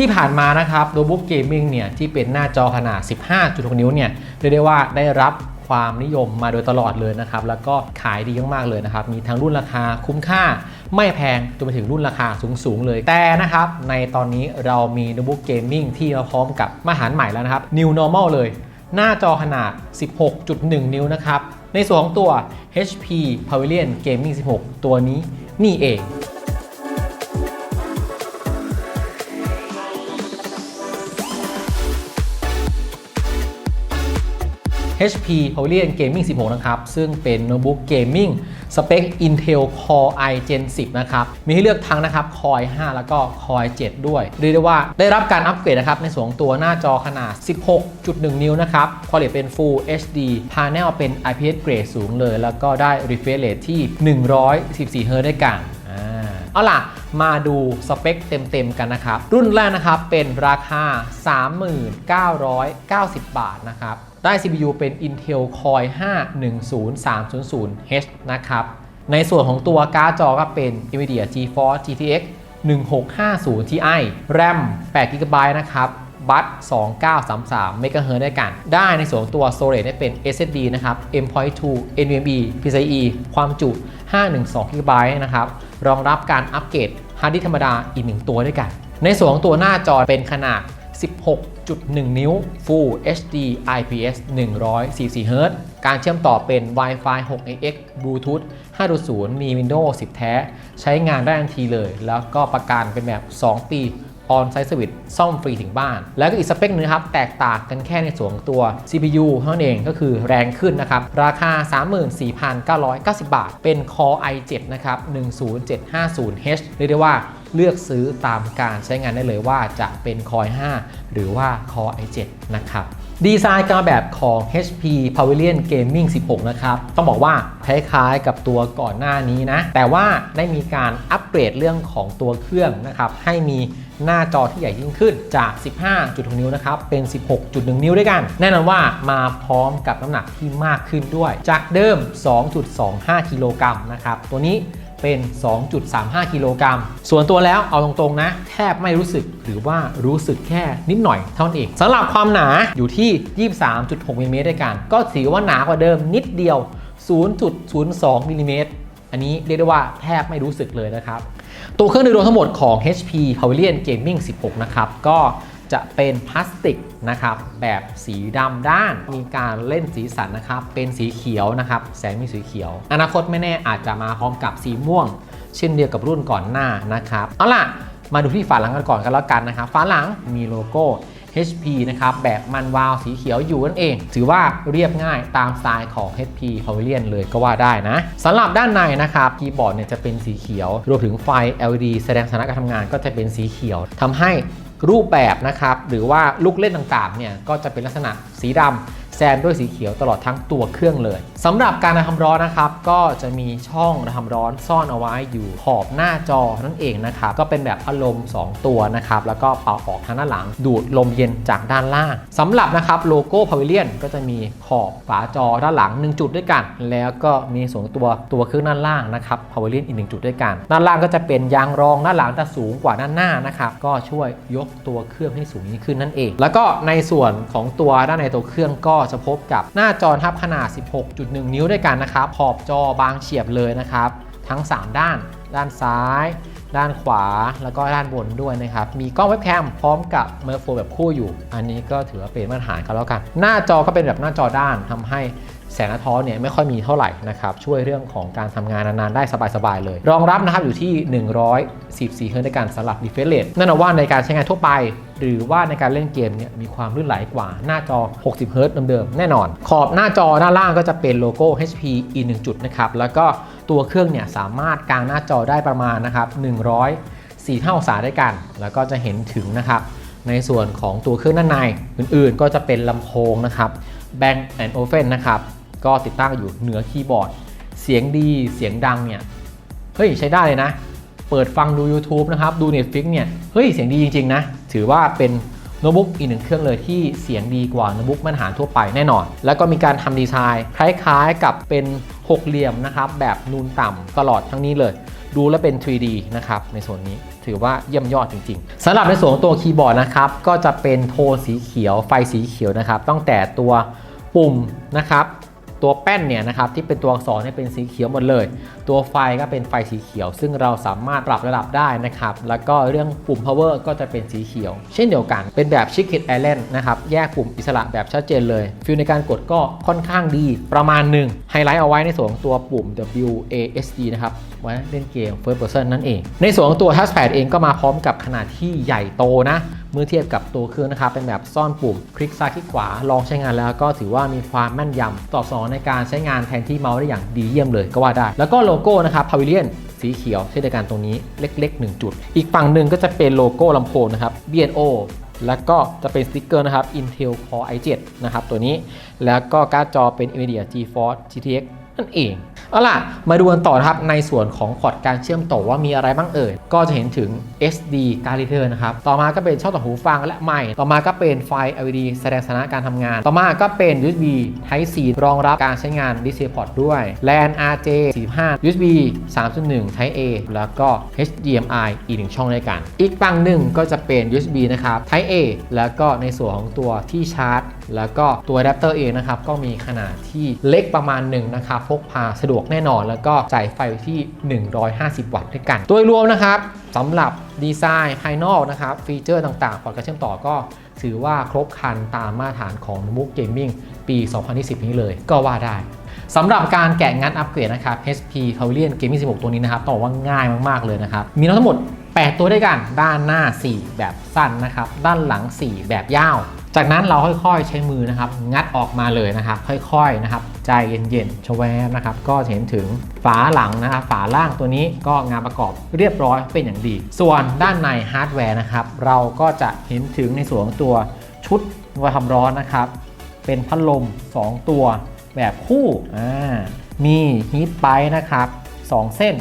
ที่ผ่านมานะครับโน้ตบุ๊กเกมมิ่งเนี่ยที่เป็นหน้าจอขนาด 15.6 นิ้วเนี่ยเรียกได้ว่าได้รับความนิยมมาโดยตลอดเลยนะครับ แล้วก็ขายดีมากๆเลยนะครับ มีทั้งรุ่นราคาคุ้มค่า ไม่แพงจนไปถึงรุ่นราคาสูงๆเลย แต่นะครับ ในตอนนี้เรามีโน้ตบุ๊กเกมมิ่งที่มาพร้อมกับมาตรฐานใหม่แล้วนะครับ New Normal เลย หน้าจอขนาด 16.1 นิ้วนะครับ ในส่วนของตัว HP Pavilion Gaming 16 ตัวนี้นี่เอง HP Pavilion Gaming 16 นะครับ ซึ่งเป็นโน้ตบุ๊กเกมมิ่งสเปค Intel Core i Gen 10 นะครับ มีให้เลือกทั้งนะครับ Core i 5แล้วก็ Core i 7ด้วย เรียกได้ว่าได้รับการอัปเกรดนะครับ ในส่วนตัวหน้าจอขนาด 16.1 นิ้วนะครับ Quality เป็น Full HD Panel เป็น IPS Grade สูงเลย แล้วก็ได้ Refresh Rate ที่ 114 Hz ด้วยกัน เอาล่ะ มาดูสเปคเต็มๆกันนะครับ รุ่นแรกนะครับเป็นราคา 3990 บาทนะครับ ได้ CPU เป็น Intel Core i5 10300H นะครับ ในส่วนของตัวการ์ดจอก็เป็น NVIDIA GeForce GTX 1650 Ti RAM 8 GB นะครับบัต2933 MHz ด้วยกัน ได้ในส่วนตัว Storage ได้เป็น SSD นะครับ M.2 NVMe PCIe ความจุ 512 GB นะครับ รองรับการอัปเกรดฮาร์ดดิสธรรมดาอีกหนึ่งตัวด้วยกัน ในส่วนของตัวหน้าจอเป็นขนาด 16.1 นิ้ว Full HD IPS 144 Hz การเชื่อมต่อเป็น Wi-Fi 6AX Bluetooth 5.0 มี Windows 10 แท้ ใช้งานได้ทันทีเลย แล้วก็ประกันเป็นแบบ 2 ปี ออนไซต์สวิตซ่อมฟรีถึงบ้าน แล้วก็อีกสเปคหนึงครับ แตกต่างกันแค่ในส่วนตัว CPU เท่านั้นเองก็คือแรงขึ้นนะครับ ราคา 34,990 บาท เป็น Core i7 นะครับ 10750H เรียกได้ว่าเลือกซื้อตามการใช้งานได้เลยว่าจะเป็น Core i5 หรือว่า Core i7 นะครับ ดีไซน์การแบบของ HP Pavilion Gaming 16 นะครับ ต้องบอกว่าคล้ายๆกับตัวก่อนหน้านี้นะ แต่ว่าได้มีการอัปเกรดเรื่องของตัวเครื่องนะครับ ให้มีหน้าจอที่ใหญ่ยิ่งขึ้นจาก 15.6 นิ้วนะครับ เป็น 16.1 นิ้วด้วยกัน แน่นอนว่ามาพร้อมกับน้ำหนักที่มากขึ้นด้วย จากเดิม 2.25 กิโลกรัมนะครับ ตัวนี้ เป็น 2.35 กิโลกรัม ส่วนตัวแล้วเอาตรงๆนะ แทบไม่รู้สึกหรือว่ารู้สึกแค่นิดหน่อยเท่านั้นเองสำหรับความหนาอยู่ที่ 23.6มิลลิเมตรด้วยกัน ก็ถือว่าหนากว่าเดิมนิดเดียว 0.02มิลลิเมตรอันนี้เรียกได้ว่าแทบไม่รู้สึกเลยนะครับ ตัวเครื่องโดยรวมทั้งหมดของ HP Pavilion Gaming 16 นะครับ ก็ จะเป็นพลาสติกนะครับแบบสีดำด้าน มีการเล่นสีสันนะครับเป็นสีเขียวนะครับแสงมีสีเขียว อนาคตไม่แน่อาจจะมาพร้อมกับสีม่วง เช่นเดียวกับรุ่นก่อนหน้านะครับเอาล่ะมาดูที่ฝาหลังกันก่อนกันแล้วกันนะครับฝาหลังมีโลโก้ HP นะครับแบบมันวาวสีเขียวอยู่นั่นเอง ถือว่าเรียบง่ายตามสไตล์ของ HP Pavilion เลยก็ว่าได้นะสำหรับด้านในนะครับคีย์บอร์ดเนี่ยจะเป็นสีเขียว รวมถึงไฟ LED แสดงสถานะการทำงานก็จะเป็นสีเขียวทำให้ รูปแบบนะครับหรือว่าลูกเล่นต่างๆเนี่ยก็จะเป็นลักษณะสีดำ แซมด้วยสีเขียวตลอดทั้งตัวเครื่องเลยสำหรับการระทำร้อนนะครับ ก็จะมีช่องระทำร้อนซ่อนเอาไว้อยู่ขอบหน้าจอนั่นเองนะครับก็เป็นแบบพัดลม 2 ตัวนะครับแล้วก็เป่าออกทางด้านหลัง ดูดลมเย็นจากด้านล่างสำหรับนะครับโลโก้พาวิเลียนก็จะมีขอบฝาจอด้านหลัง 1 จุดด้วยกัน แล้วก็มีส่วนตัวตัวเครื่องด้านล่างนะครับพาวิเลียนอีก1จุดด้วยกัน ด้านล่างก็จะเป็นยางรองด้านหลังจะสูงกว่าด้านหน้านะครับก็ช่วยยกตัวเครื่องให้สูงยิ่งขึ้นนั่นเอง แล้วก็ในส่วนของตัวด้านในตัวเครื่องก็จะพบกับหน้าจอทับขนาด 16.1 นิ้วด้วยกันนะครับ ขอบจอบางเฉียบเลยนะครับ ทั้ง 3 ด้าน ด้านซ้าย ด้านขวา แล้วก็ด้านบนด้วยนะครับ มีกล้องเว็บแคมพร้อมกับเมอร์โฟแบบคู่อยู่ อันนี้ก็ถือว่าเป็นมาตรฐานกันแล้วกัน หน้าจอก็เป็นแบบหน้าจอด้านทำให้ แสงสะท้อนเนี่ยไม่ค่อยมีเท่าไหร่นะครับช่วยเรื่องของการทำงานนานๆได้สบายๆเลย รองรับนะครับอยู่ที่ 114เฮิร์ตในการสำหรับ refresh rate นั่นหมายว่าในการใช้งานทั่วไป หรือว่าในการเล่นเกมเนี่ยมีความลื่นไหลกว่าหน้าจอ 60เฮิร์ตเดิมๆแน่นอน ขอบหน้าจอด้านล่างก็จะเป็นโลโก้ HP อีกหนึ่งจุดนะครับแล้วก็ตัวเครื่องเนี่ยสามารถกางหน้าจอได้ประมาณนะครับ100 4 5องศาด้วยกัน แล้วก็จะเห็นถึงนะครับในส่วนของตัวเครื่องด้านในอื่นๆ ก็จะเป็นลำโพงนะครับ Bang Olufsen นะครับ ก็ติดตั้งอยู่เหนือคีย์บอร์ด เสียงดีเสียงดังเนี่ยเฮ้ยใช้ได้เลยนะ เปิดฟังดู YouTube นะครับดู Netflix เนี่ยเฮ้ยเสียงดีจริง ๆ นะ ถือว่าเป็นโน้ตบุ๊กอีกหนึ่งเครื่องเลยที่เสียงดีกว่าโน้ตบุ๊กมาตรฐานทั่วไปแน่นอน แล้วก็มีการทำดีไซน์คล้ายๆกับเป็นหกเหลี่ยมนะครับแบบนูนต่ำตลอดทั้งนี้เลย ดูแล้วเป็น 3D นะครับในส่วนนี้ถือว่าเยี่ยมยอดจริงๆสำหรับในส่วนของตัวคีย์บอร์ดนะครับก็จะเป็นโทนสีเขียวไฟสีเขียวนะครับตั้งแต่ตัวปุ่มนะครับ ตัวแป้นเนี่ยนะครับที่เป็นตัวอักษรเนี่ยเป็นสีเขียวหมดเลย ตัวไฟก็เป็นไฟสีเขียว ซึ่งเราสามารถปรับระดับได้นะครับ แล้วก็เรื่องปุ่ม power ก็จะเป็นสีเขียว เช่นเดียวกัน เป็นแบบ Chicken Island นะครับ แยกปุ่มอิสระแบบชัดเจนเลย ฟิลในการกดก็ค่อนข้างดีประมาณหนึ่งไฮไลท์เอาไว้ในส่วนของตัวปุ่ม W A S D นะครับ ไว้เล่นเกม First Person นั่นเอง ในส่วนของตัว Touchpad เองก็มาพร้อมกับขนาดที่ใหญ่โตนะ เมื่อเทียบกับตัวเครื่องนะครับ เป็นแบบซ่อนปุ่ม คลิกซ้ายคลิกขวา ลองใช้งานแล้วก็ถือว่ามีความแม่นยำตอบสนองในการใช้งานแทนที่เมาส์ได้อย่างดีเยี่ยมเลยก็ว่าได้ แล้วก็โลโก้นะครับ Pavilion สีเขียวเช่นเดียวกันตรงนี้เล็ก ๆ 1 จุด อีกฝั่งหนึ่งก็จะเป็นโลโก้ลำโพงนะครับ B&O แล้วก็จะเป็นสติ๊กเกอร์นะครับ Intel Core i7 นะครับตัวนี้ แล้วก็การ์ดจอเป็น NVIDIA GeForce GTX นั่นเอง เอาล่ะ มาดูกันต่อครับในส่วนของพอร์ตการเชื่อมต่อว่ามีอะไรบ้างเอ่ย ก็จะเห็นถึง SD card reader นะครับ ต่อมาก็เป็นช่องต่อหูฟังและไมค์ต่อมาก็เป็นไฟ LED แสดงสถานะการทำงาน ต่อมาก็เป็น USB Type C รองรับการใช้งาน Display Port ด้วย LAN RJ 45 USB 3.1 Type A แล้วก็ HDMI อีกหนึ่งช่องด้วยกัน อีกฝั่งหนึ่งก็จะเป็น USB นะครับ Type A แล้วก็ในส่วนของตัวที่ชาร์จ แล้วก็ตัวอะแดปเตอร์เองนะครับก็มีขนาดที่เล็กประมาณหนึ่งนะครับพกพาสะดวกแน่นอน แล้วก็จ่ายไฟที่ 150 วัตต์ด้วยกัน โดยรวมนะครับสำหรับดีไซน์ภายนอกนะครับฟีเจอร์ต่างๆพอร์ตการเชื่อมต่อก็ถือว่าครบครันตามมาตรฐานของ Notebook Gaming ปี 2020 นี้เลยก็ว่าได้สำหรับการแกะงัดอัปเกรดนะครับ HP Pavilion Gaming 16 ตัวนี้นะครับต้องบอกว่าง่ายมากๆเลยนะครับ มีทั้งหมด 8 ตัวด้วยกัน ด้านหน้า 4 แบบสั้นนะครับ ด้านหลัง 4 แบบยาว จากนั้นเราค่อยๆใช้มือนะครับ งัดออกมาเลยนะครับ ค่อยๆนะครับ ใจเย็นๆชแวบนะครับ ก็เห็นถึงฝาหลังนะครับ ฝาล่างตัวนี้ก็งานประกอบเรียบร้อยเป็นอย่างดี ส่วนด้านในฮาร์ดแวร์นะครับ เราก็จะเห็นถึงในส่วนของตัวชุดไว้ความร้อนนะครับ เป็นพัดลม 2 ตัวแบบคู่มีฮีทไปนะครับ 2 เส้น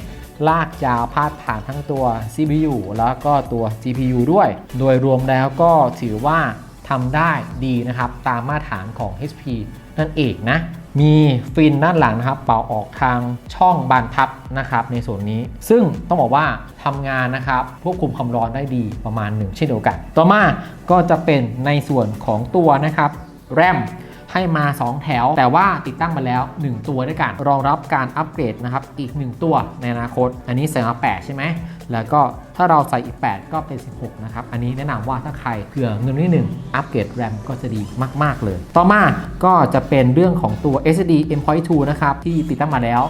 ลากยาวพาดผ่านทั้งตัว CPU แล้วก็ตัว GPU ด้วย โดยรวมแล้วก็ถือว่า ทำได้ดีนะครับ ตามมาตรฐานของ HP นั่นเองนะ มีฟินด้านหลังนะครับ เป่าออกทางช่องบานพับนะครับ ในส่วนนี้ ซึ่งต้องบอกว่าทำงานนะครับควบคุมความร้อนได้ดีประมาณหนึ่งเช่นเดียวกัน ต่อมาก็จะเป็นในส่วนของตัวนะครับแรม ให้มา 2 แถว แต่ว่าติดตั้งมาแล้ว 1 ตัวด้วยกันรองรับการอัปเกรดนะครับอีก 1 ตัวในอนาคต อันนี้ใส่มา8ใช่ไหมแล้วก็ถ้าเราใส่อีก 8 ก็เป็น 16 นะครับ อันนี้แนะนำว่าถ้าใครเผื่อเงินนิดหนึ่งอัปเกรดแรมก็จะดีมาก ๆ เลย ต่อมาก็จะเป็นเรื่องของตัว SSD M.2 นะครับที่ติดตั้งมาแล้ว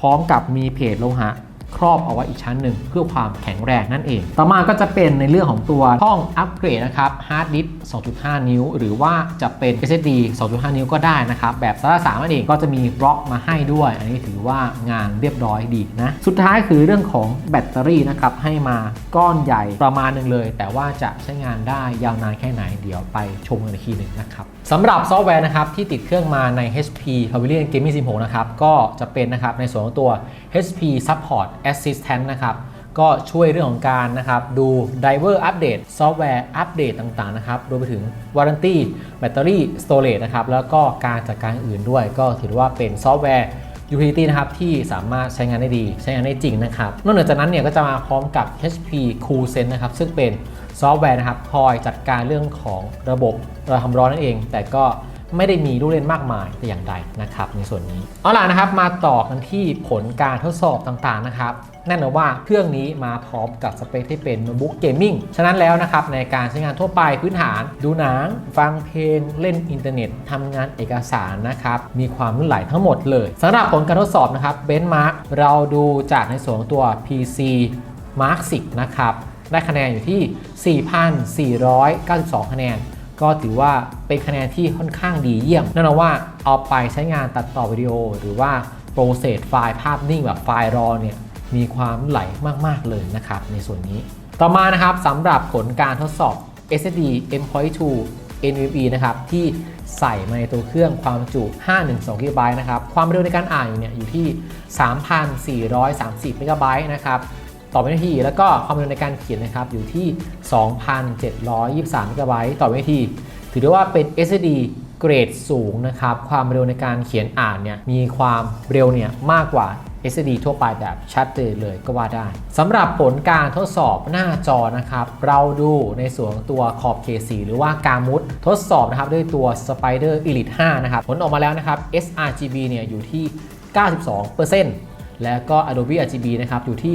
พร้อมกับมีเพจโลหะ ครอบเอาไว้อีกชั้นหนึ่งเพื่อความแข็งแรงนั่นเอง ต่อมาก็จะเป็นในเรื่องของตัวช่องอัปเกรดนะครับฮาร์ดดิสก์2.5 นิ้ว หรือว่าจะเป็น SSD 2.5 นิ้วก็ได้นะครับ แบบซาร่า3นั่นเองก็จะมีบล็อกมาให้ด้วย อันนี้ถือว่างานเรียบร้อยดีนะ สุดท้ายคือเรื่องของแบตเตอรี่นะครับ ให้มาก้อนใหญ่ประมาณหนึ่งเลย แต่ว่าจะใช้งานได้ยาวนานแค่ไหนเดี๋ยวไปชมกันอีกทีหนึ่งนะครับ สำหรับซอฟต์แวร์นะครับที่ติดเครื่องมาใน HP Pavilion Gaming 16 นะครับ ก็จะเป็นนะครับในส่วนของตัว HP Support Assistant นะครับ ก็ช่วยเรื่องของการนะครับดู Driver Update ซอฟต์แวร์อัปเดตต่างๆนะครับรวมไปถึง Warranty แบตเตอรี่ Storage นะครับ แล้วก็การจัดการอื่นด้วย ก็ถือว่าเป็นซอฟต์แวร์ Utility นะครับที่สามารถใช้งานได้ดี ใช้งานได้จริงนะครับ นอกจากนั้นเนี่ยก็จะมาพร้อมกับ HP CoolSense นะครับซึ่งเป็น ซอฟต์แวร์นะครับคอยจัดการเรื่องของระบบระความร้อนนั่นเอง แต่ก็ไม่ได้มีลูกเล่นมากมายแต่อย่างใดนะครับ ในส่วนนี้ เอาล่ะนะครับ มาต่อกันที่ผลการทดสอบต่างๆนะครับแน่นอนว่าเครื่องนี้มาพร้อมกับสเปคที่เป็นโน้ตบุ๊กเกมมิ่งฉะนั้นแล้วนะครับ ในการใช้งานทั่วไปพื้นฐาน ดูหนัง ฟังเพลง เล่นอินเทอร์เน็ตทำงานเอกสารนะครับ มีความลื่นไหลทั้งหมดเลยสำหรับผลการทดสอบนะครับเบน c h มาร์กเราดูจากในส่วนของตัว PC Mark 10 นะครับ ได้คะแนนอยู่ที่ 4,492 คะแนน ก็ถือว่าเป็นคะแนนที่ค่อนข้างดีเยี่ยมนั่นแปลว่าเอาไปใช้งานตัดต่อวิดีโอ หรือว่าโปรเซสไฟล์ภาพนิ่งแบบไฟล์รอเนี่ยมีความไหลมาก ๆ เลยนะครับในส่วนนี้ ต่อมานะครับสำหรับผลการทดสอบ SSD M.2 NVMe นะครับที่ใส่มาในตัวเครื่องความจุ 512 GB นะครับ ความเร็วในการอ่านอยู่เนี่ยอยู่ที่ 3,430เมกะไบต์นะครับ ต่อวินาที แล้วก็ความเร็วในการเขียนนะครับอยู่ที่ 2,723เมกะไบต์ต่อวินาที ถือได้ว่าเป็น SSD เกรดสูงนะครับ ความเร็วในการเขียนอ่านเนี่ยมีความเร็วเนี่ยมากกว่า SSD ทั่วไปแบบชัดเจนเลยก็ว่าได้สำหรับผลการทดสอบหน้าจอนะครับ เราดูในส่วนตัวขอบ K4 หรือว่าการมุดทดสอบนะครับด้วยตัว Spider Elite 5 นะครับ ผลออกมาแล้วนะครับ sRGB เนี่ยอยู่ที่ 92% แล้วก็ Adobe RGB นะครับอยู่ที่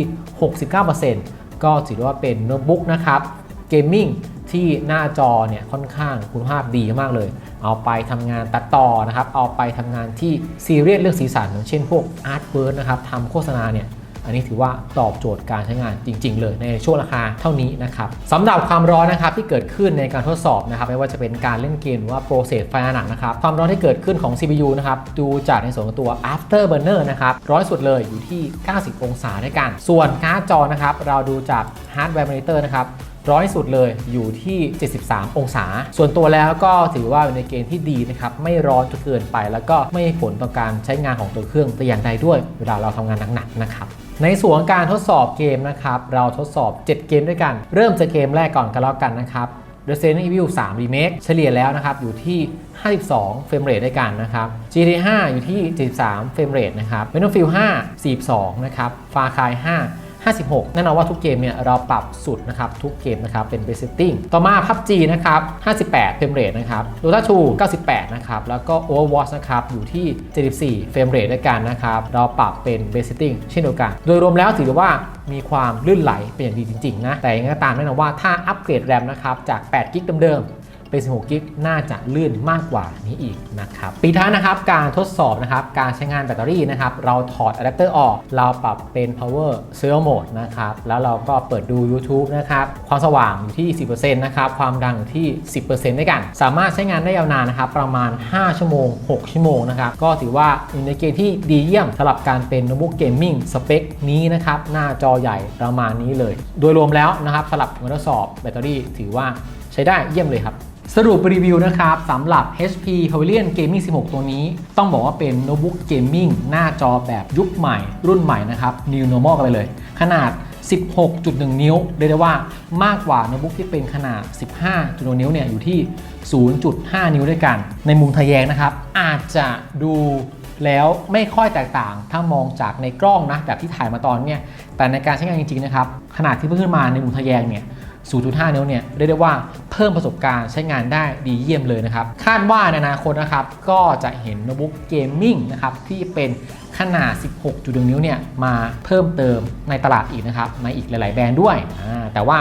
69%ก็ถือว่าเป็นโน้ตบุ๊กนะครับเกมมิ่งที่หน้าจอเนี่ยค่อนข้างคุณภาพดีมากเลย เอาไปทำงานตัดต่อนะครับ เอาไปทำงานที่ซีเรียสเรื่องสีสันอย่างเช่นพวกอาร์ตเวิร์ดนะครับทำโฆษณาเนี่ย อันนี้ถือว่าตอบโจทย์การใช้งานจริง ๆ เลยในช่วงราคาเท่านี้นะครับสำหรับความร้อนนะครับที่เกิดขึ้นในการทดสอบนะครับไม่ว่าจะเป็นการเล่นเกมหรือว่าโปรเซสไฟหนักนะครับความร้อนที่เกิดขึ้นของ CPU นะครับดูจากในส่วนของตัว afterburner นะครับร้อยสุดเลยอยู่ที่ 90 องศาด้วยกัน ส่วนการ์ดจอนะครับเราดูจาก hardware monitor นะครับ ร้อยสุดเลยอยู่ที่ 73 องศา ส่วนตัวแล้วก็ถือว่าอยู่ในเกณฑ์ที่ดีนะครับ ไม่ร้อนจนเกินไป แล้วก็ไม่ผลต่อการใช้งานของตัวเครื่องแต่อย่างใดด้วย เวลาเราทำงานหนักๆนะครับในส่วนของการทดสอบเกมนะครับ เราทดสอบ 7 เกมด้วยกัน เริ่มจากเกมแรกก่อนกันแล้วกันนะครับ Resident Evil 3 Remake เฉลี่ยแล้วนะครับ อยู่ที่ 52 เฟรมเรทด้วยกันนะครับ GTA 5 อยู่ที่ 73 เฟรมเรทนะครับ Battlefield 5 42 นะครับ Far Cry 5 56 แน่นอนว่าทุกเกมเนี่ยเราปรับสุดนะครับทุกเกมนะครับเป็น base setting ต่อมา PUBG นะครับ 58 เฟรมเรทนะครับ Dota 2 98 นะครับ แล้วก็ Overwatch นะครับ อยู่ที่ 74 เฟรมเรทด้วยกันนะครับ เราปรับเป็น base setting เช่นเดียวกัน โดยรวมแล้วถือว่ามีความลื่นไหลเป็นอย่างดีจริง ๆ นะ แต่ยังไงก็ตามแน่นอนว่าถ้าอัปเกรดแรมนะครับจาก8กิกเดิม เป็น 16 กิก น่าจะลื่นมากกว่านี้อีกนะครับปีท้ายนะครับการทดสอบนะครับการใช้งานแบตเตอรี่นะครับเราถอดอะแดปเตอร์ออก เราปรับเป็น power serial mode นะครับแล้วเราก็เปิดดู YouTube นะครับความสว่างอยู่ที่ 10%นะครับความดังอยู่ที่ 10%ด้วยกัน สามารถใช้งานได้ยาวนานนะครับประมาณ 5 ชั่วโมง 6 ชั่วโมงนะครับก็ถือว่าอยู่ในเกณฑ์ที่ดีเยี่ยมสำหรับการเป็นโน้ตบุ๊กเกมมิ่งสเปคนี้นะครับหน้าจอใหญ่ประมาณนี้เลย โดยรวมแล้วนะครับสำหรับการทดสอบแบตเตอรี่ถือว่าใช้ได้เยี่ยมเลยครับ สรุปรีวิวนะครับสำหรับ HP Pavilion Gaming 16 ตัวนี้ ต้องบอกว่าเป็นโน้ตบุ๊กเกมมิ่งหน้าจอแบบยุคใหม่ รุ่นใหม่นะครับ New Normal กันไปเลย ขนาด 16.1 นิ้วเรียกได้ว่ามากกว่าโน้ตบุ๊กที่เป็นขนาด 15.1นิ้วเนี่ยอยู่ที่ 0.5 นิ้วด้วยกัน ในมุมทะแยงนะครับ อาจจะดูแล้วไม่ค่อยแตกต่างถ้ามองจากในกล้องนะแบบที่ถ่ายมาตอนเนี่ยแต่ในการใช้งานจริงๆนะครับขนาดที่เพิ่งขึ้นมาในมุมทะแยงเนี่ย 0.5 นิ้วเนี่ยเรียกได้ว่า เพิ่มประสบการณ์ใช้งานได้ดีเยี่ยมเลยนะครับ คาดว่าในอนาคตนะครับก็จะเห็นโน้ตบุ๊กเกมมิ่งนะครับที่เป็นขนาด 16.1 นิ้วเนี่ยมาเพิ่มเติมในตลาดอีกนะครับในอีกหลาย ๆ แบรนด์ด้วย แต่ว่า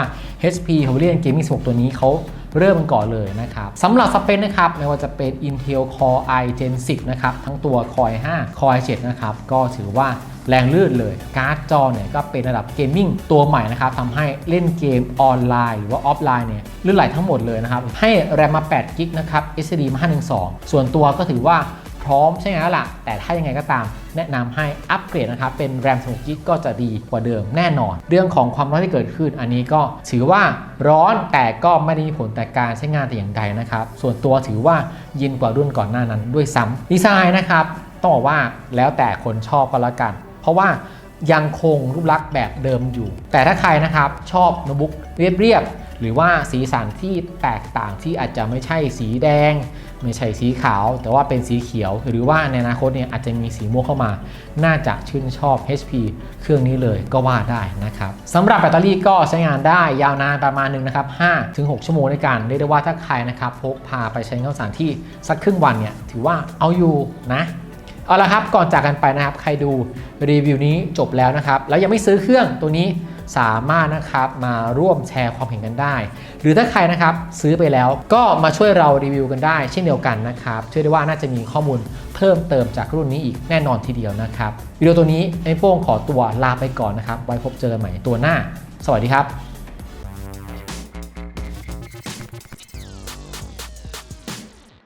HP Pavilion Gaming 16 ตัวนี้เขาเริ่มกันก่อนเลยนะครับสำหรับสเปคนะครับไม่ว่าจะเป็น Intel Core i Gen 10 นะครับ ทั้งตัว Core i 5 Core i 7 นะครับ ก็ถือว่า แรงลื่นเลย การ์ดจอเนี่ยก็เป็นระดับเกมมิ่งตัวใหม่นะครับทำให้เล่นเกมออนไลน์หรือว่าออฟไลน์เนี่ยลื่นไหลทั้งหมดเลยนะครับ ให้แรมมา8กิกนะครับ SSD มา512 ส่วนตัวก็ถือว่าพร้อมใช่ไหมล่ะ แต่ถ้ายังไงก็ตาม แนะนำให้อัปเกรดนะครับ เป็นแรม16กิกก็จะดีกว่าเดิมแน่นอน เรื่องของความร้อนที่เกิดขึ้น อันนี้ก็ถือว่าร้อนแต่ก็ไม่ได้มีผลแต่การใช้งานแต่อย่างใดนะครับ ส่วนตัวถือว่าเย็นกว่ารุ่นก่อนหน้านั้นด้วยซ้ำดีไซน์นะครับ ต้องบอกว่าแล้วแต่คนชอบก็แล้วกัน เพราะว่ายังคงรูปลักษณ์แบบเดิมอยู่ แต่ถ้าใครนะครับชอบโน้ตบุ๊กเรียบๆหรือว่าสีสันที่แตกต่างที่อาจจะไม่ใช่สีแดง ไม่ใช่สีขาว แต่ว่าเป็นสีเขียว หรือว่าในอนาคตเนี่ยอาจจะมีสีม่วงเข้ามา น่าจะชื่นชอบ HP เครื่องนี้เลยก็ว่าได้นะครับสำหรับแบตเตอรี่ก็ใช้งานได้ยาวนานประมาณหนึ่งนะครับ5-6 ชั่วโมงในการเรียกได้ว่าถ้าใครนะครับพกพาไปใช้งานสถานที่สักครึ่งวันเนี่ยถือว่าเอาอยู่นะ เอาละครับก่อนจากกันไปนะครับ ใครดูรีวิวนี้จบแล้วนะครับ แล้วยังไม่ซื้อเครื่องตัวนี้สามารถนะครับมาร่วมแชร์ความเห็นกันได้ หรือถ้าใครนะครับซื้อไปแล้วก็มาช่วยเรารีวิวกันได้ เช่นเดียวกันนะครับเชื่อได้ว่าน่าจะมีข้อมูลเพิ่มเติมจากรุ่นนี้อีกแน่นอนทีเดียวนะครับวิดีโอตัวนี้ไอ้โป้งขอตัวลาไปก่อนนะครับไว้พบเจอกันใหม่ตัวหน้า สวัสดีครับ